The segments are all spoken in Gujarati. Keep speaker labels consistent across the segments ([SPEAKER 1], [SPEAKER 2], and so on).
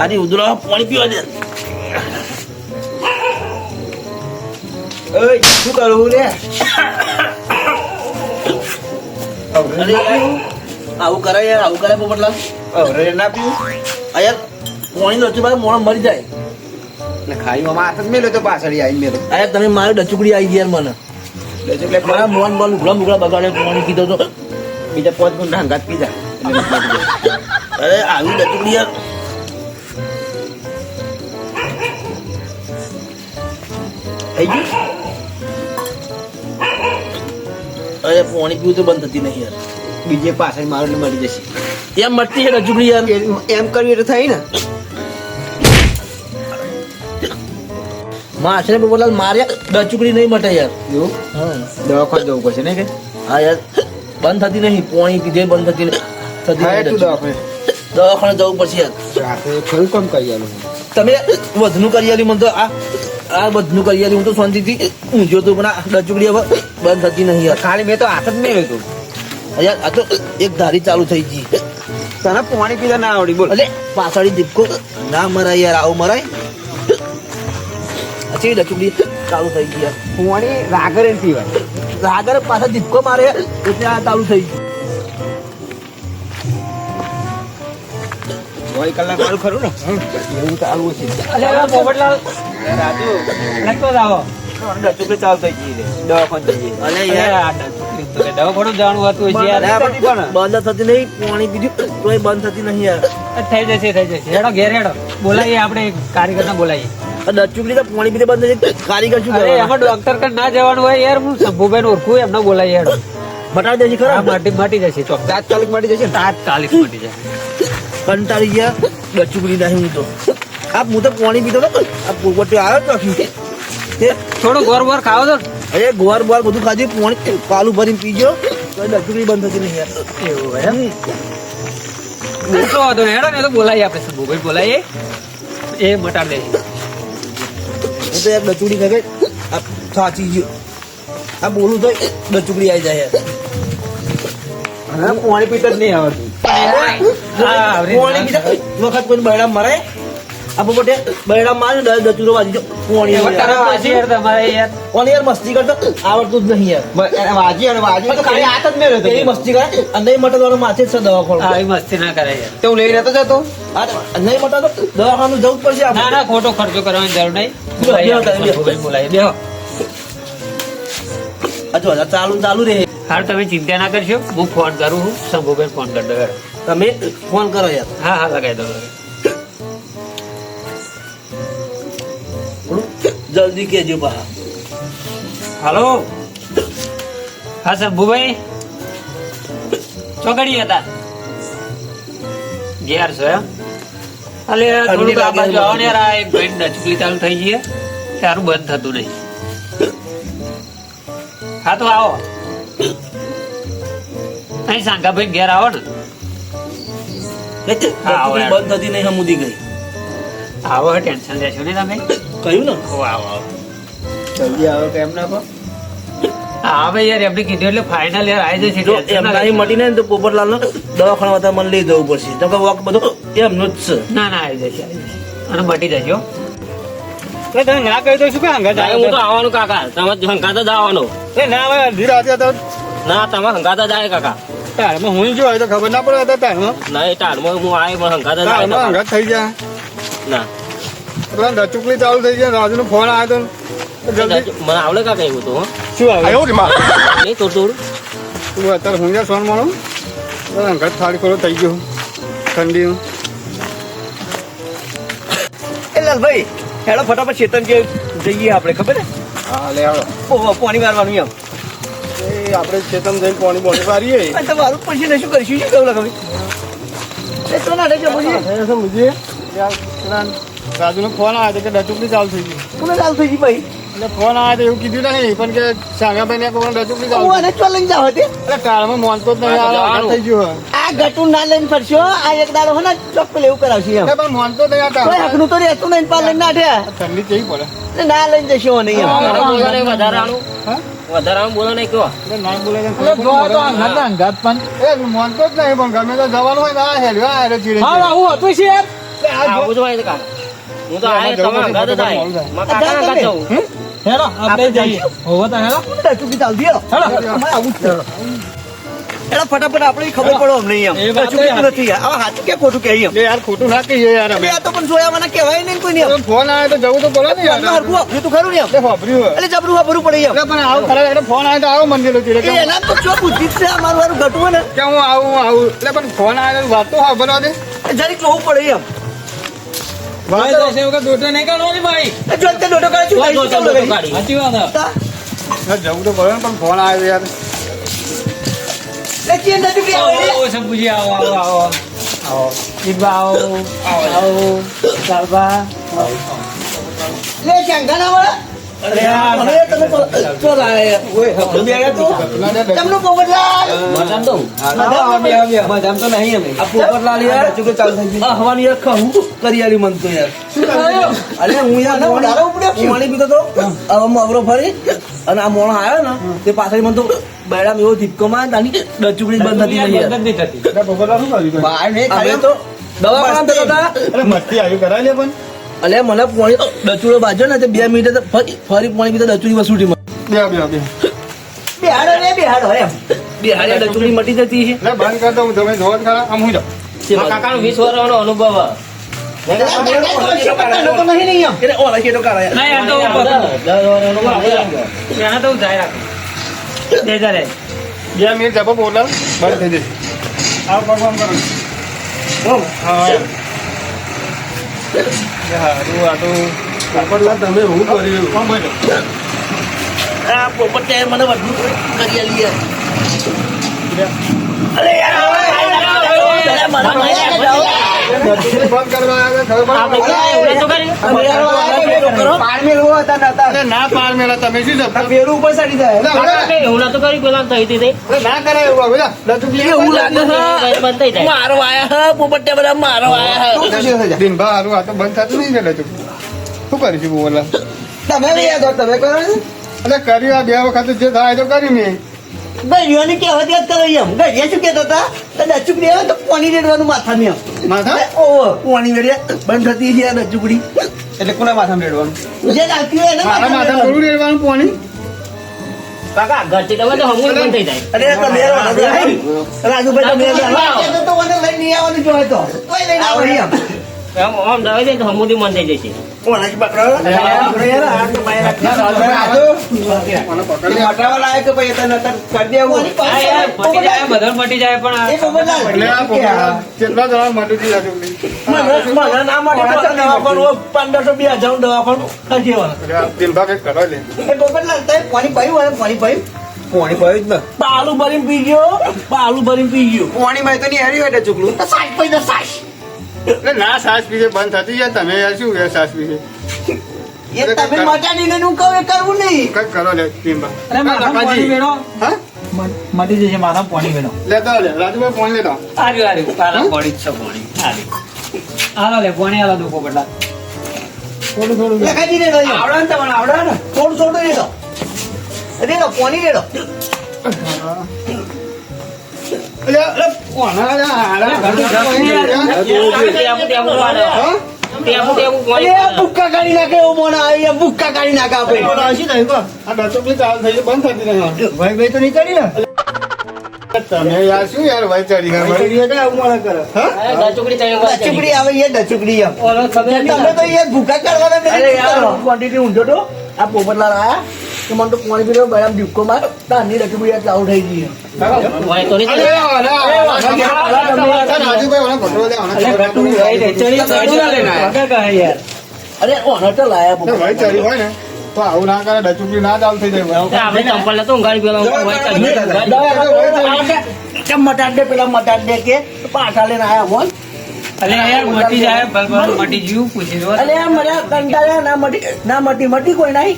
[SPEAKER 1] આજે ઉધરો પાણી પીવા દે.
[SPEAKER 2] એ શું કરવું રે
[SPEAKER 1] અરે આવું કરાય યાર. આવું કરે પોપટલાલ
[SPEAKER 2] અરે ના પીવું.
[SPEAKER 1] આ યાર પાણી નો બાદ મોણ મરી જાય.
[SPEAKER 2] એટલે મામા હાથ જ મેલો તો પાછળ આવી મેલો
[SPEAKER 1] આ તમે મારી ડચુકડી આવી ગયા મને.
[SPEAKER 2] એટલે
[SPEAKER 1] મારા મોન બોલ ઉઘડા મુગડા બગાડે પાણી પીધો તો.
[SPEAKER 2] બીજા પાંચ ગુંઠા હંગાત પીધા.
[SPEAKER 1] અરે આવી ડચુકડી યાર. થઈ ગયું? અરે પાણી પીવું તો બંધ થતી નહીં યાર.
[SPEAKER 2] બીજે પાછળ મારું મરી જશે.
[SPEAKER 1] એમ મળતી છે રજુગડી યાર.
[SPEAKER 2] એમ- કરવી એટલે થઈ ને.
[SPEAKER 1] માં આશરે પોપટલાલ માર્યા ડચુકડી નહીં મટે યાર.
[SPEAKER 2] એવું?
[SPEAKER 1] હા.
[SPEAKER 2] દવાખાને જવું પડશે ને કે?
[SPEAKER 1] હા યાર બંધ થતી નહીં પાણી પીધે બંધ થતી નહીં. થતી
[SPEAKER 2] તું દવાખાને.
[SPEAKER 1] દવાખાને જવું પડશે યાર.
[SPEAKER 2] થોડું કામ કરી આલું.
[SPEAKER 1] તમે વધનું કરી આલ્યું મને તો આ આ બધું કરી હું તો શાંતિથી ઊંઘ્યો તો પણ આ ડચુકડી હવે. બંધ થતી નહીં યાર.
[SPEAKER 2] ખાલી મેં તો હાથ જ મેળ્યો તું
[SPEAKER 1] યાર આ તો એક ધારી ચાલુ થઈ ગઈ.
[SPEAKER 2] તને પાણી પીધા ના આવડી બોલ.
[SPEAKER 1] એટલે પાછળ દીપકો. ના મરાય યાર આવું મરાય. પછી ડચુકડી ચાલુ થઈ ગઈ યાર.
[SPEAKER 2] પાણી રાગર પીવાય.
[SPEAKER 1] રાગર પાછા દીપકો મારે એટલે આ ચાલુ થઈ ગઈ
[SPEAKER 2] કલાક ખરું ને?
[SPEAKER 1] એવું
[SPEAKER 3] આવો
[SPEAKER 2] ગઈ છે ના
[SPEAKER 1] બંધ થતી કારીગર
[SPEAKER 3] એમાં ડોક્ટર કન ના જવાનું હોય યાર હું શંભુબેન ઓળખું એમને બોલાવીએ હેડો
[SPEAKER 1] બટાડી દેશે ખરા
[SPEAKER 3] માટી માટી જશે ચોક્કસ
[SPEAKER 2] તાત્કાલિક માટી જશે.
[SPEAKER 3] તાત્કાલિક માટી જશે.
[SPEAKER 1] કંટાળી ગયા. ડચુકડી નહીં હું તો. આ હું તો પાણી પીતો હતો આ આવ્યો તો તે
[SPEAKER 3] થોડું ગોર બોર ખાવો તો.
[SPEAKER 1] અરે ગોર બોર બધું ખાધી પાણી પાલું ભરીને પીજો. તો બંધ થતી નહીં યાર.
[SPEAKER 3] એવું એમ? તો વાંધો હેડો ને તો બોલાવીએ આપણે શંભુભાઈ બોલાવીએ એ મટાડ દે
[SPEAKER 1] હું તો યાર ડચુકડી કહે આ સાચી ગયો. આ બોલું તો ડચુકડી આવી જાય યાર.
[SPEAKER 2] પાણી પીતા જ નહીં આવડતું.
[SPEAKER 1] પાણી વખત કોઈ બૈડા મરે? આ પોપટે બૈડા મારે ને ડચુરો વાજી જો પાણી
[SPEAKER 3] એમાં
[SPEAKER 1] યાર.
[SPEAKER 3] તારા પાછી યાર તમારે યાર.
[SPEAKER 1] પાણી યાર મસ્તી કરતો. આવડતું જ નહીં યાર.
[SPEAKER 2] વાજી અને વાજી તો ખાલી હાથ જ મેળ્યો હતો.
[SPEAKER 1] એવી મસ્તી કરે. અને મટવાનો માથે છે દવાખાનું.
[SPEAKER 3] આવી મસ્તી ના કરે યાર.
[SPEAKER 2] તો હું લઈ રહેતો જતો?
[SPEAKER 1] આ નહીં મટાતો દવાખાનું જવું જ પડશે
[SPEAKER 3] ના ના ખોટો ખર્ચો કરવાની જરૂર નહીં.
[SPEAKER 1] બેહો, આ ચાલુ ચાલુ રહે
[SPEAKER 3] હાલ તમે ચિંતા ના કરશો. હું ફોન કરું છું. શંભુભાઈ ફોન કરી દો
[SPEAKER 1] તમે ફોન કરો યાર.
[SPEAKER 3] હા હા લગાવી દો.
[SPEAKER 1] જલ્દી કેજો બા.
[SPEAKER 3] હાલો? હા શંભુભાઈ ચોકડી હતા. ઘેર છો એમ? અલે થોડુંક આ બાજુ આવો ને યાર એક ભાઈ નચકલી ચાલુ થઈ ગઈ. તારું બંધ થતું નહીં હા તો આવો. અહીં સાંગાભાઈ ઘેર આવો ને.
[SPEAKER 1] બંધ થતી નહીં સમુદી ગઈ.
[SPEAKER 3] આવો ટેન્શન લેશો ને તમે.
[SPEAKER 1] કહ્યું ને
[SPEAKER 3] ઓ આવો આવો
[SPEAKER 2] જલ્દી આવો કેમ ના કહો
[SPEAKER 3] હા ભાઈ યાર એમને કીધું એટલે ફાઇનલ યાર આવી જશે
[SPEAKER 1] જો
[SPEAKER 3] ટેન્શન
[SPEAKER 1] એમ
[SPEAKER 3] ના
[SPEAKER 1] મટી ને તો પોપટલાલ નો દવાખાના હતા મને લઈ જવું પડશે. તો કે વોક બધું એમનું જ છે.
[SPEAKER 3] ના ના આવી જશે અને મટી જજો
[SPEAKER 2] તમે ના કહી દઉં શું કે હંગાત
[SPEAKER 4] હું તો આવવાનું કાકા. તમે હંગાત જ આવવાનો.
[SPEAKER 2] એ ના ભાઈ અડધી રાતે તો
[SPEAKER 4] ના તમે હંગાત જાય કાકા.
[SPEAKER 2] તારમાં હું જો તો ખબર ના પડે તો તારમાં.
[SPEAKER 4] ના એ ટાળમાં હું આવે પણ હંગાત જ આવે
[SPEAKER 2] તારમાં હંગાત થઈ જાય.
[SPEAKER 4] ના.
[SPEAKER 2] પેલા ડચુકલી ચાલુ થઈ જાય રાજુનો ફોન આવ્યો તો જલ્દી.
[SPEAKER 4] મને આવડે કાકા એવું તો.
[SPEAKER 2] શું આવ્યો
[SPEAKER 4] નહીં તો થોડું
[SPEAKER 2] તું અત્યારે હું જ્યાં સોન મળું હંગાત થાળી ખોલો થઈ ગયો. ઠંડીનું
[SPEAKER 1] એ લાલભાઈ હેડો ફટાફટ ચેતન કે જઈએ આપણે ખબર ને
[SPEAKER 2] હા લે આવડો.
[SPEAKER 1] પાણી મારવાનું એમ.
[SPEAKER 2] એ આપણે ચેતન જઈને પાણી બોલી મારીએ
[SPEAKER 1] આ તો મારું પછી શું કરીશું? શું કેવું લાગે? એ તો ના રહેજો પછી
[SPEAKER 2] સમજીએ. રાજુનો ફોન આવ્યો હતો કે ડચુકલી ચાલુ થઈ ગઈ.
[SPEAKER 1] કોને ચાલુ થઈ ગઈ ભાઈ?
[SPEAKER 2] એટલે ફોન આવ્યો તો એવું કીધું નહીં પણ કે સાંગાભાઈ ને કોઈ ડચુકલી ચાલુ
[SPEAKER 1] અને ચો લઈને જાવ હતી?
[SPEAKER 2] એટલે ટાળમાં મોનતો જ નહીં
[SPEAKER 4] હા,
[SPEAKER 2] આ થઈ ગયું
[SPEAKER 1] આ ગટુ ના લઈને ફરશો આ એક દાડો હે ને ચોક્કલ એવું કરાવશે એમ.
[SPEAKER 2] પણ મોનતો નહીં આ
[SPEAKER 1] કોઈ હકનું તો રહેતું નહીં પાર લઈને નાઠે.
[SPEAKER 2] ઠંડી કેવી પડે?
[SPEAKER 1] એટલે ના લઈને જશો નહીં
[SPEAKER 4] વધારાનું.
[SPEAKER 2] હા?
[SPEAKER 4] વધારાનું બોલો નહીં કહો.
[SPEAKER 2] ના બોલે તો ખબર પડે. એ મોનતો જ નહીં પણ ગમે તો જવાનું હોય ને આ હેલે ચીડે છે.
[SPEAKER 3] આવું હતું છે યાર
[SPEAKER 4] આવું જ હોય કાકા હું તો
[SPEAKER 2] આમાં
[SPEAKER 4] આયા
[SPEAKER 2] જવું
[SPEAKER 4] તમારા
[SPEAKER 2] નથી,
[SPEAKER 4] ઘરે જ
[SPEAKER 2] મોટું
[SPEAKER 4] આયા.
[SPEAKER 2] મોડું
[SPEAKER 4] મારા કાકાના ઘરે જવું?
[SPEAKER 5] હેલો આપણે જઈએ. હોવો તો હેલો.
[SPEAKER 1] ડચુકડી ચાલતી હેલો. અમારે આવું જ હેલો. હેલો, ફટાફટ આપણે ખબર પડો અમને. નથી. કે ખોટું કે એમ?
[SPEAKER 2] યાર ખોટું ના કહીએ યાર અમે.
[SPEAKER 1] આ તો પણ જોયાવાના કહેવાય નહીં કોઈ
[SPEAKER 2] હવે ફોન આવે તો જવું તો પડે ને યાર.
[SPEAKER 1] તું ખરું ને
[SPEAKER 2] એટલે વાપર્યું
[SPEAKER 1] એટલે જબરું વાપરવું પડે
[SPEAKER 2] પણ આવું ખરા એટલે ફોન આવ્યો તો આવો મંદિર હતી કે
[SPEAKER 1] એના તો જો બુદ્ધિ છે મારું ઘટવું ને.
[SPEAKER 2] કે હું આવું આવું. એટલે પણ ફોન આવે તો વાત તો સાંભળવા દે.
[SPEAKER 1] જરીક જોવું પડે એમ.
[SPEAKER 5] દોઢો નહીં કાઢવાની ભાઈ.
[SPEAKER 1] દોઢો કાઢી.
[SPEAKER 5] સાચી વાત
[SPEAKER 2] જવું તો પડે પણ ફોન આવ્યો યાર.
[SPEAKER 1] ડચુકડી આવે.
[SPEAKER 5] આવો આવો આવો આવો. આવો. દીપા આવો. આવો. ચાલબા
[SPEAKER 1] લે, શંકા ના મળે? અરે યાર, મને તમે તો- તો લાયા યાર. ઓય, હવે બે આવ્યા તું? તમનું પોપટલાલ.
[SPEAKER 4] મજામાં દઉં.
[SPEAKER 1] મજામાં તો નહીં અમે. આ પોપટલાલ યાર, આ હવાની યાર ખહું કરી આલી મન તો યાર. અરે હું યાર પાણી પીતો તો હવે મગરો ફરી. અને આ મોણો આવ્યો ને તે પાછળ મને તો બેડા એવો ધીપકો માં તાની ડચુકડી બંધ હતી દવા
[SPEAKER 2] મસ્તી આવ્યું કરાય લે પણ.
[SPEAKER 1] અલે મને પોણી દચુડો બાજો ને બે મિનિટે ફરી ફરી પોણી પીતા દચુડી વસૂટી
[SPEAKER 2] બે બે બે.
[SPEAKER 1] બિહાડો રે બિહાડો એમ બિહાડે ડચુડી મટી જતી છે.
[SPEAKER 2] બંધ તમે જોવો ખરા આમ હું જાઉં.
[SPEAKER 4] કાકાનો વર્ષનો અનુભવ.
[SPEAKER 2] બે મિનિટ જપો બોલા બંધ થઈ જશે. આ ભગવાન કરો. હા એ આ તો પોપટલાલ તમે હું કર્યું?
[SPEAKER 1] આ પોપટ મને વધુ કરી આલી અરે યાર, અરે
[SPEAKER 2] અરે ના પાર મેળા તમે શું
[SPEAKER 1] પેલું ઉપર ચડી જાય.
[SPEAKER 2] એટલે હવે-
[SPEAKER 4] આપણે એવું નતું કર્યું પેલા થઈ હતી
[SPEAKER 2] ના કરાય એવું હવે જા. ડચુકડી
[SPEAKER 1] એવું લાગે છે.
[SPEAKER 4] બંધ થઈ જાય.
[SPEAKER 1] મારો આયા હે, પોપટ બધા મારો આયા હે.
[SPEAKER 2] હારું આ તો બંધ થતું નહીં ને ડચુકડી શું કરીશું બોલા?
[SPEAKER 1] તમે તમે કરો.
[SPEAKER 2] એટલે કર્યું આ બે વખત જે થાય તો કર્યું મેં.
[SPEAKER 1] ગઈડીઓની કહેવત યાદ કરો એમ. ગઈડીએ શું કહેતા હતા? તો ડચુકડી આવે તો પાણી રેડવાનું માથામાં એમ.
[SPEAKER 2] માથા?
[SPEAKER 1] ઓહો, પાણી વેડે બંધ થતી છે ડચુકડી.
[SPEAKER 2] એટલે કોના માથામાં રેડવાનું?
[SPEAKER 1] જે નાખ્યું હોય
[SPEAKER 2] મારા
[SPEAKER 1] માથામાં
[SPEAKER 2] થોડું રેડવાનું. પાણી?
[SPEAKER 4] કાકા ઘરથી તમે તો હમું બંધ થઈ જાય.
[SPEAKER 1] અરે તમે રહેવા રાજુભાઈ તમે રહેવા તો મને લઈને નહીં આવવાનું જોઈએ તો. તોય લઈને આવો એમ.
[SPEAKER 4] આમ આમ દવાઈ દે તો હમુદી બંધ થઈ જશે.
[SPEAKER 1] જ
[SPEAKER 5] પણ
[SPEAKER 1] ના પંદરસો બે હજાર દવાખાનું
[SPEAKER 2] લે
[SPEAKER 1] એ પાણી હોય? પાણી પાયું? પાલું ભરીને પી ગયો પાલું ભરીને પી ગયો તો સાસ પી દે, સાસ.
[SPEAKER 2] એટલે ના સાસ પીછે બંધ થતી જાય તમે યાર શું યાર સાસ પીછે
[SPEAKER 1] એ તમે મચાડીને નું કહું એ કરવું નહીં.
[SPEAKER 2] કંઈક કરો લે દિનભર
[SPEAKER 5] અરે માથામાં પાણી વેણો.
[SPEAKER 2] હા?
[SPEAKER 5] મટી જશે માથામાં પાણી વેણો.
[SPEAKER 2] લેતા લે રાજુભાઈ ફોન લેતા.
[SPEAKER 5] આર્યું આર્યું પાલા પાણી છે પાણી. આર્યું. હાલો લે પાણી હાલો દો પોપટલાલ થોડું થોડું લે.
[SPEAKER 1] લખાજી એમ.
[SPEAKER 5] આવડે ને તમને આવડા ને?
[SPEAKER 1] થોડું થોડું રેડો રેડો પાણી રેડો
[SPEAKER 2] એટલે એટલે કોના
[SPEAKER 1] બુક્કા કાઢી નાખે એવું મને આવી બુક્કા કાઢી નાખે આપણે ભાઈ ભાઈ તો નહીં કરી
[SPEAKER 2] તમે શું ભાઈ ચડી ગયા હા
[SPEAKER 4] દચુકડી ત્રણ વાર કરી.
[SPEAKER 5] ઓલો
[SPEAKER 1] તમે તો યાર ભૂકા કાઢવાના મેં અરે યાર ક્વોન્ટિટી ઊંધો તો આ પોપટલાલ આયા કે મને તો પાણી માર થઈ ગઈ
[SPEAKER 2] અરે
[SPEAKER 5] ના લેના. પગે કહે યાર.
[SPEAKER 1] અરે ઓનર તો લાયા
[SPEAKER 2] તો ભાઈ ચડી હોય ને તો આવું ના કરે ડચુકડી ના ચાલુ થઈ જાય
[SPEAKER 4] આપણે ચંપલ લેતો ઊંઘાડી પેલો હોય ચાલી.
[SPEAKER 1] કે મટાડ દે પેલા મટાડ દે કે પાછા લઈને આયા બોલ
[SPEAKER 5] અલે યાર મટી જાય મટી ગયું પૂછી
[SPEAKER 1] અલે આ કંટાળ્યા ના મટી ના મટી મટી કોઈ નહીં.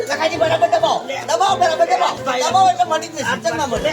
[SPEAKER 5] લખાજી બરાબર દબાવો. દબાવો બરાબર દબાવો. દબાવો એટલે મળી જશે ના મળે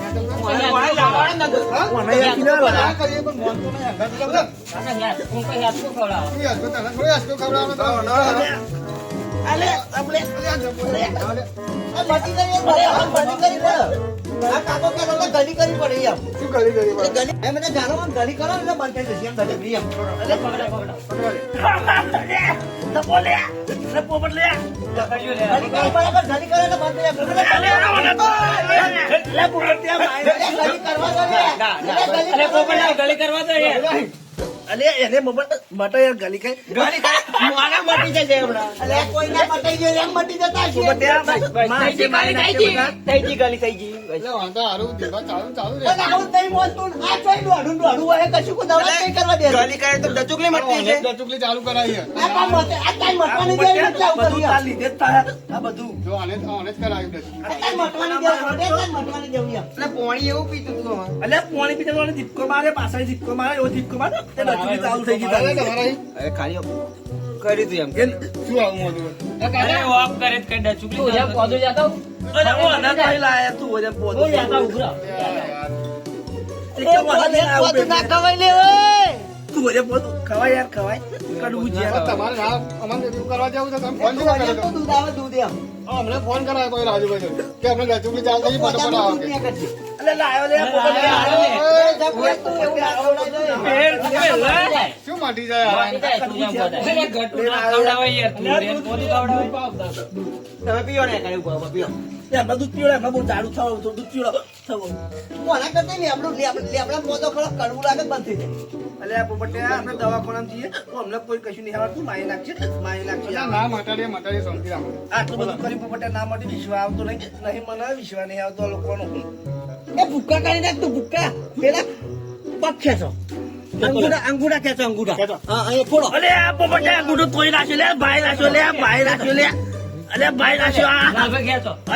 [SPEAKER 5] ઓલા તો લાયા.
[SPEAKER 1] મને યાદ ના આવે.
[SPEAKER 2] આ કરીએ પણ મોન તો નહીં. હંગાત તો બધા.
[SPEAKER 4] હું કઈ હાથ શું ખવડાવું
[SPEAKER 2] કોઈ હાથો તને કોઈ હાથો ખવડાવવાનો તો ના.
[SPEAKER 5] અલે આપણે
[SPEAKER 2] અરે આ જપો લે. અરે,
[SPEAKER 5] આ મટી ગઈ એ બધા આમ ઘડી કરી પડે પડે એમ.
[SPEAKER 2] શું કરી કરી?
[SPEAKER 5] ઘડી એમ એટલે જાણો ઘડી કરો એટલે બંધ થઈ જશે એમ નહીં એમ. એટલે
[SPEAKER 4] પકડો પકડો
[SPEAKER 5] ઘડી લે ગલી કરો એટલે બંધ થઈ જાય. અલે ઘડી કરવા દો અલે
[SPEAKER 1] એને મોબાઈલ માટે યાર ગલી કઈ ગલી ખાઈ. મોણા મટી જશે હમણાં.
[SPEAKER 5] કોઈ ના મટાઈ જાય એમ મટી જતા
[SPEAKER 1] મારી.
[SPEAKER 4] થઈ ગઈ. ગાલી થઈ ગઈ.
[SPEAKER 2] એટલે વાંધો હારું દીવા ચાલુ ચાલુ રે.
[SPEAKER 5] પણ આવું નહીં મોનતું. આ ચોય દોઢું દોઢું હોય કશું કોઈ દવા નહીં કરવા દે.
[SPEAKER 1] ગાલી ખાઈ તો ડચુકલી મટી જશે.
[SPEAKER 2] આને ચાલુ કરાવી
[SPEAKER 5] આ કાંઈ મટે- આ કાંઈ મટવાની દે એટલે આવું
[SPEAKER 1] બધું તાર લીધે જ આ બધું.
[SPEAKER 2] જો આને આને જ કરાવી દે
[SPEAKER 5] મટવાની દે, મટે કાંઈ મટવાની દેવું
[SPEAKER 1] એટલે પોણી એવું પીતું તું અલે પોણી પીતે તો ધીપકો મારે પાછળ ધીપકો મારે એવો ધીપકો મારે તે ડચુકી ચાલુ થઈ ગઈ
[SPEAKER 2] અરે
[SPEAKER 1] તારી.
[SPEAKER 2] તમારા અહીં.
[SPEAKER 1] અરે ખાલી કરી તું એમ. કે
[SPEAKER 2] શું આવું હતું?
[SPEAKER 3] અરે ઓફ કરે કઈ ડચુકલી
[SPEAKER 4] તું જતો
[SPEAKER 1] તું તો. તું
[SPEAKER 2] જવું
[SPEAKER 5] એ
[SPEAKER 2] ફોન
[SPEAKER 5] તું
[SPEAKER 2] કેમ
[SPEAKER 5] આજે
[SPEAKER 2] કર્યો
[SPEAKER 5] તો દૂધ આવે દૂધ એમ.
[SPEAKER 2] અમને ફોન કરાયો કોઈ રાજુભાઈ કે અમને ચૂકલી ચાલુ થઈ ફટાફટ આવો.
[SPEAKER 1] અલે લાયો લે
[SPEAKER 2] માટી જાય
[SPEAKER 5] તમે પીઓ ને
[SPEAKER 1] બહુ જાડું થવું, દૂધ પીવડાવ, થવું.
[SPEAKER 5] કોના કરતા લેબડા ખરો કડવું લાગે બંધ થઈ જાય.
[SPEAKER 1] અલે આ પોપટિયા, આપણે દવાખાનામાં જઈએ, તો અમને કોઈ કશું નહીં આવડતું, માય નાખશે,
[SPEAKER 2] માય. ના સમજી રાખો.
[SPEAKER 1] આટલું બધું કરી પોપટિયા ના માટે વિશ્વાસ આવતો નહીં નહીં મને વિશ્વાસ નહીં આવતો આ લોકોનો.
[SPEAKER 5] એ ભૂક્કા કાઢી નાખ તું ભૂક્કા. પેલા પગ ખેંચો. અંગૂઠા અંગુડા કેચો અંગુડા અહીંયા ફોડો.
[SPEAKER 1] અલે આ પોપટિયા અંગુડો તોડી રાખ્યો લે ભાઈ રાખ્યો લે ભાઈ રાખ્યો લે. અલે ભાઈ રાખ્યો આ.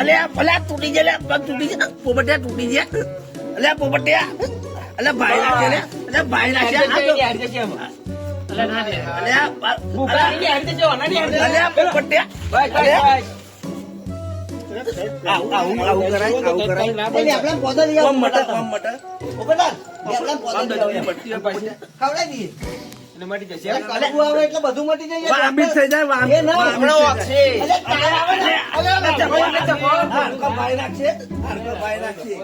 [SPEAKER 1] અલે ભલે તૂટી જાય લે પગ તૂટી જાય પોપટિયા તૂટી જાય. અલે પોપટિયા અલે ભાઈ રાખ્યો લે અલે ભાઈ રાખ્યો
[SPEAKER 4] અલે ના દે
[SPEAKER 1] અલે પોપટિયા આવું આવું કરાય આવું કરાય
[SPEAKER 5] એ લેબડા પોતો લઈ આવો
[SPEAKER 1] કોમ મટે કોમ મટે
[SPEAKER 5] ઉપરદાર, લેબડા પોતો
[SPEAKER 1] આમ
[SPEAKER 5] લઈ આવો.
[SPEAKER 1] પડતી પડતી
[SPEAKER 5] ખવડાવી દઈએ
[SPEAKER 1] મટી જશે
[SPEAKER 5] કડવું આવે એટલે બધું મટી જાય
[SPEAKER 1] વામિટ થઈ જાય વામિટ.
[SPEAKER 5] એ ના,
[SPEAKER 1] વામિટ થઈ જાય.
[SPEAKER 5] અલે તાર આવે ને
[SPEAKER 1] અલે, અલે, ચપો, અલે, ચપો. હાડકા ભાઈ નાખશે, હાડકા ભાઈ નાખશે.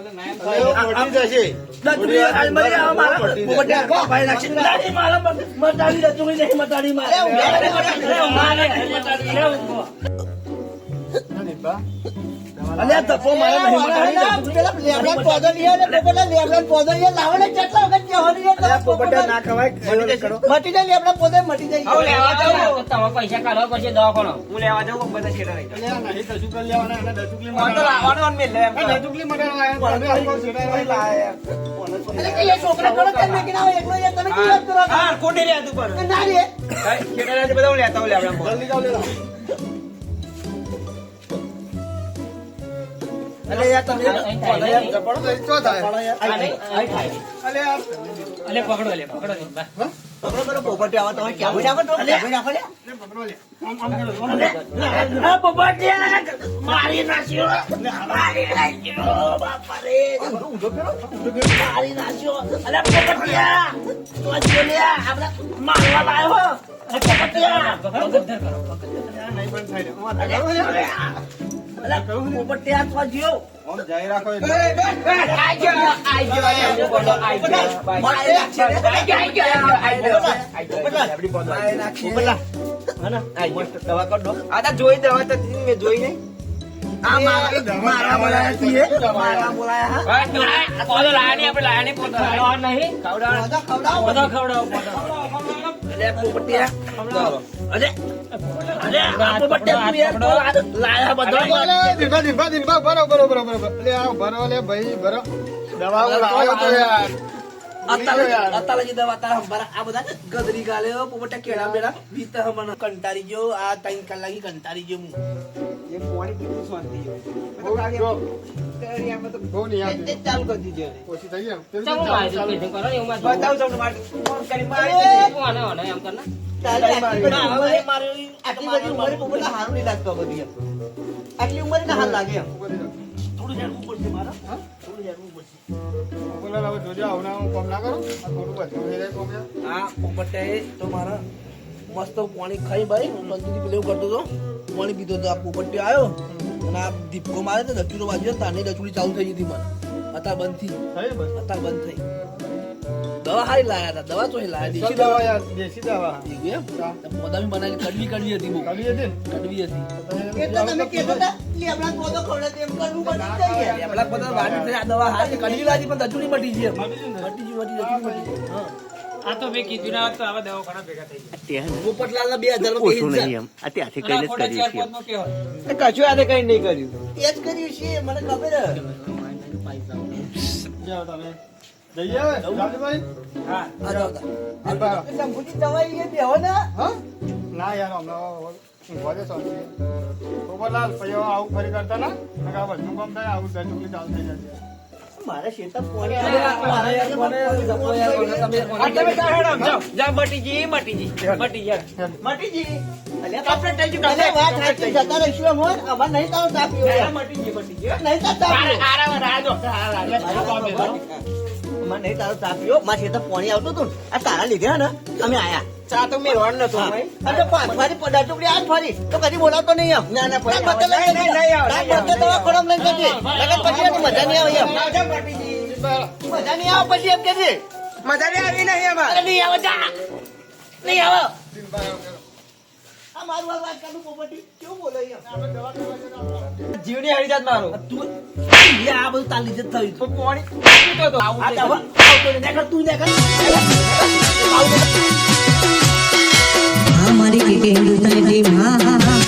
[SPEAKER 2] મટી જશે
[SPEAKER 1] દચુડી આલમારી આવો મારા. પોપટે હાડકા ભાઈ નાખશે. દાઢી મારા મટાડી દચુડી નહીં મટાડી મારે. મારે મટાડી. અલે, આ તપો મારે નહીં મટાડી.
[SPEAKER 5] પેલા લેબડા લઈ આવે ને પોપટલા લેબડા લઈ આવે. લાવો ને કેટલા વખત કે
[SPEAKER 1] હોરી આ
[SPEAKER 5] તમે
[SPEAKER 1] ના ખવાય. મટી જશે.
[SPEAKER 5] મટી જાય લેબડા પોતે મટી જાય
[SPEAKER 4] હવે લેવા જાવ તમે પૈસા કાઢવા પડશે દવાખાનો
[SPEAKER 1] હું લેવા જાવ બધા છેડા રહી
[SPEAKER 2] જાય આ નહીં કશું કરી લેવાના અને દસુકલી દચુકલી
[SPEAKER 1] તો લાવવાનો મેં લે એમ
[SPEAKER 2] દસુકલી દચુકલી લાયા પણ તમે આખો છેડા રહી.
[SPEAKER 1] લાયા.
[SPEAKER 5] અરે કે એ છોકરા જોડે કે મેં આવે? એકલો યાર તમે કી વાત કરો
[SPEAKER 1] હા, ખોટી રહ્યા તું પણ.
[SPEAKER 5] ના રે
[SPEAKER 1] છેડા રહ્યા બધા હું લેતા હું લેવડા
[SPEAKER 2] જલ્દી જાવ લેલા.
[SPEAKER 1] અલે યાર તમે
[SPEAKER 2] પડો
[SPEAKER 1] યાર.
[SPEAKER 4] આ થાય.
[SPEAKER 2] અલે આ
[SPEAKER 3] અલે પકડો લે પકડો લે
[SPEAKER 1] મારી નાખ્યો મારી નાખ્યો અલે પોપટિયા પોપટિયા તું આજે જોઈ દવા તો મેં જોઈ નઈ આ મારા બોલાયા તું મારા બોલાયા
[SPEAKER 3] લાયા નહીં, આપણે લાયા નહીં પોતો.
[SPEAKER 4] ખાવા નહીં?
[SPEAKER 5] બધા ખવડાવો
[SPEAKER 3] ખવડાવો,
[SPEAKER 1] કંટાળી ગયો. આ ત્રણ કલાક કંટાળી ગયો હું.
[SPEAKER 5] એ પાણી પીવું શાંતિ આટલી ઉંમરે- ના હાલ લાગે
[SPEAKER 1] થોડું ઝાડવું પડશે મારે. હા? થોડું ઝાડવું પડશે.
[SPEAKER 2] બોલો હવે જોજો આવના હું ના કરું. આ થોડું બધું. થઈ જાય કામ
[SPEAKER 1] આ પોપટાએ તો મારા મસ્ત પાણી ખાઈ ભાઈ. મસ્ત શાંતિથી કરતો હતો. પાણી પીધો હતો આ પોપટ્ટી આવ્યો. અને આ દીપકો મારે તો દચુરો બાજુ તારની દચુડી ચાલુ થઈ ગઈ મને અત્યારે બંધ થઈ. અત્યારે બંધ થઈ. દવા હારી લાયા હતા દવા તો લાયા
[SPEAKER 2] દેશી દવા. યાર દેશી દવા.
[SPEAKER 1] એમ પોદામી બનાવી કડવી કડવી હતી બહુ.
[SPEAKER 2] કડવી હતી?
[SPEAKER 1] કડવી હતી.
[SPEAKER 5] એ તો તમે કહેતા હતા, લેબડા એમ
[SPEAKER 1] વાડી થઈ આ દવા હારી કડવી લાગી પણ દચુડી મટી ગઈ. મટી ગઈ મટી દચુડી મટી ગઈ. હા.
[SPEAKER 3] આ તો મેં કીધું ના તો આવા દવાખાના ભેગા થઈ ગયા.
[SPEAKER 1] બે હજાર
[SPEAKER 5] કશું આને કઈ નહીં કર્યું. એ જ કર્યું છે મને ખબર
[SPEAKER 2] જાઓ તમે?
[SPEAKER 5] ને.
[SPEAKER 2] યાર હમણાં દે શાંતિ ગોપાલાલ પછી આવું ફરી કરતા ના? આવું ચાલુ થઈ જશે
[SPEAKER 5] મારા શેતર પોણી
[SPEAKER 1] કોને
[SPEAKER 3] મટીજી, મટીજી.
[SPEAKER 5] મટીજી.
[SPEAKER 3] મટીજી.
[SPEAKER 5] તારો મારા આવતું હતું ને. આ તારા લીધે ને? અમે આયા.
[SPEAKER 3] ચા તો મેં રોડ નતો
[SPEAKER 5] અને તો પાંચ ફરી પડા ટુકડી આજ ફરી. તો કદી બોલાવતો નહીં એમ.
[SPEAKER 3] ના, ના, ફરી
[SPEAKER 5] તાર
[SPEAKER 3] નહીં, નહીં, નહીં આવો, નહીં આવો,
[SPEAKER 5] બદલે દવા ખોરાક લઈને જજે. નકર પછી એની મજા નહીં આવે એમ.
[SPEAKER 3] જાઓ, જાઓ, મટીજી.
[SPEAKER 5] મજા નહીં આવે પછી એમ કે છે.
[SPEAKER 3] મજા નહીં આવી નહીં એમાં.
[SPEAKER 5] અરે નહીં આવે જા. નહીં આવે. આ મારું આ વાત કાઢું પોપટી કેવું બોલે એમ?
[SPEAKER 3] જીવની હરિજાત મારો.
[SPEAKER 1] તું આ બધું તાલી જ થયું હતો. આ દવા આવતો हमारी के हिंदुस्तानी टीम
[SPEAKER 6] हाँ हाँ हाँ